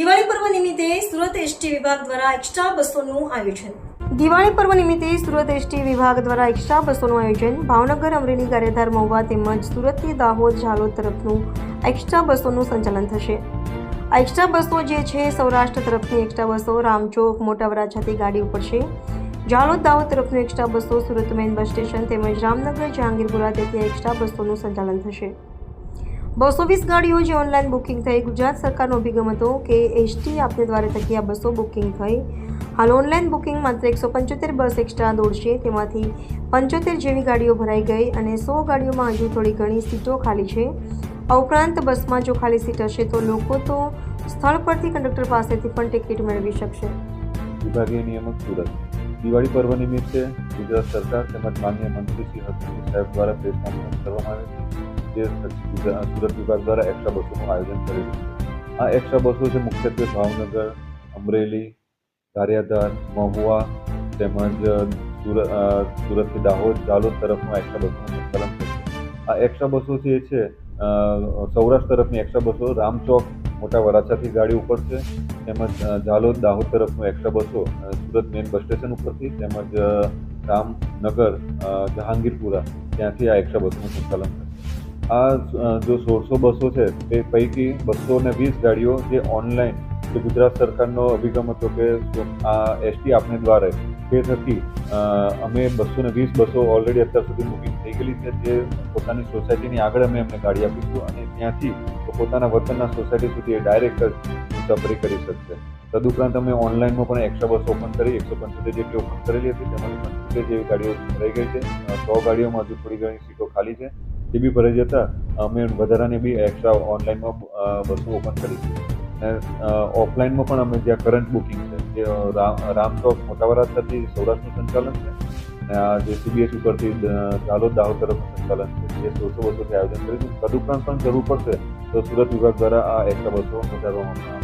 દિવાળી પર્વ નિમિત્તે સુરત એસટી વિભાગ દ્વારા એક્સ્ટ્રા બસોનું આયોજન. દિવાળી પર્વ નિમિત્તે સુરત એસટી વિભાગ દ્વારા એક્સ્ટ્રા બસોનું આયોજન. ભાવનગર અમરેલી કાર્યધાર મહુવા તેમજ સુરતથી દાહોદ ઝાલોદ તરફનું એક્સ્ટ્રા બસોનું સંચાલન થશે. આ એક્સ્ટ્રા બસો જે છે સૌરાષ્ટ્ર તરફની એક્સ્ટ્રા બસો, રામચોક મોટા વરાછાથી ગાડી ઉપડશે ઝાલોદ, દાહોદ તરફનું એક્સ્ટ્રા બસો, સુરત મેઇન બસ સ્ટેશન તેમજ રામનગર, જહાંગીરપુરા તેથી એક્સ્ટ્રા બસોનું સંચાલન થશે. બસો વીસ ગાડીઓ જે ઓનલાઈન બુકિંગ થઈ. ગુજરાત સરકારનો અભિગમ હતો કે એસટી આપને દ્વારા થકી આ બસો બુકિંગ થઈ. હાલ ઓનલાઈન બુકિંગ માત્ર એકસો પંચોતેર બસ એક્સ્ટ્રા દોડશે. તેમાંથી પંચોતેર જેવી ગાડીઓ ભરાઈ ગઈ અને સો ગાડીઓમાં હજુ થોડી ઘણી સીટો ખાલી છે. આ ઉપરાંત બસમાં જો ખાલી સીટ હશે તો લોકો તો સ્થળ પરથી કંડક્ટર પાસેથી પણ ટિકિટ મેળવી શકશે. વિભાગીય નિયામક સુરત. દિવાળી પર્વ નિમિત્તે ગુજરાત સરકાર તેમજ માન્ય મંત્રી શ્રી હરસિંહ સાહેબ દ્વારા પ્રેસ કોન્ફરન્સ કરવામાં આવી. છે જે સુરત વિભાગ દ્વારા એક્સ્ટ્રા બસોનું આયોજન કરેલું છે આ એક્સ્ટ્રા બસો છે મુખ્યત્વે ભાવનગર અમરેલી ગારિયાધાર મહુવા તેમજ સુરત સુરતથી દાહોદ દાહોદ તરફનું એક્સ્ટ્રા બસોનું સંચાલન થશે આ એક્સ્ટ્રા બસો જે છે સૌરાષ્ટ્ર તરફની એક્સ્ટ્રા બસો રામચોક મોટા વરાછાથી ગાડી ઉપડશે તેમજ ઝાલોદ દાહોદ તરફનું એક્સ્ટ્રા બસો સુરત મેઇન બસ સ્ટેશન ઉપરથી તેમજ રામનગર જહાંગીરપુરા ત્યાંથી આ એક્સ્ટ્રા બસોનું સંચાલન થશે આ જો સોળસો બસો છે, તે પૈકી બસો ને વીસ ગાડીઓ જે ઓનલાઈન જે ગુજરાત સરકારનો અભિગમ હતો કે આ એસટી આપને દ્વારા તે થકી અમે બસો ને વીસ બસો ઓલરેડી અત્યાર સુધી બુકિંગ થઈ ગયેલી છે, જે પોતાની સોસાયટીની આગળ અમે એમને ગાડી આપીશું અને ત્યાંથી પોતાના વતનના સોસાયટી સુધી એ ડાયરેક્ટ મુસાફરી કરી શકશે. તદુપરાંત અમે ઓનલાઈનમાં પણ એક્સ્ટ્રા બસ ઓપન કરી, એકસો પંચોતેર જેટલી ઓપન કરેલી હતી, તેમાંથી પંચોતેર જેવી ગાડીઓ રહી ગઈ છે સો ગાડીઓમાં હજુ થોડી ઘણી સીટો ખાલી છે. એ બી જતા અમે વધારાની બી એક્સ્ટ્રા ઓનલાઈનમાં વસ્તુ ઓપન કરી છે અને ઓફલાઈનમાં પણ અમે જ્યાં કરંટ બુકિંગ છે, જે રામ રામચોક મોટા થતી સૌરાષ્ટ્રનું સંચાલન છે અને આ જે સીબીએસ ઉપરથી ઝાલોદ દાહોદ તરફનું સંચાલન છે, જે સોળસો બસોથી આયોજન કરીશું તદુપરાંત પણ જરૂર પડશે તો સુરત વિભાગ દ્વારા આ એક્સ્ટ્રા બસો વધારવામાં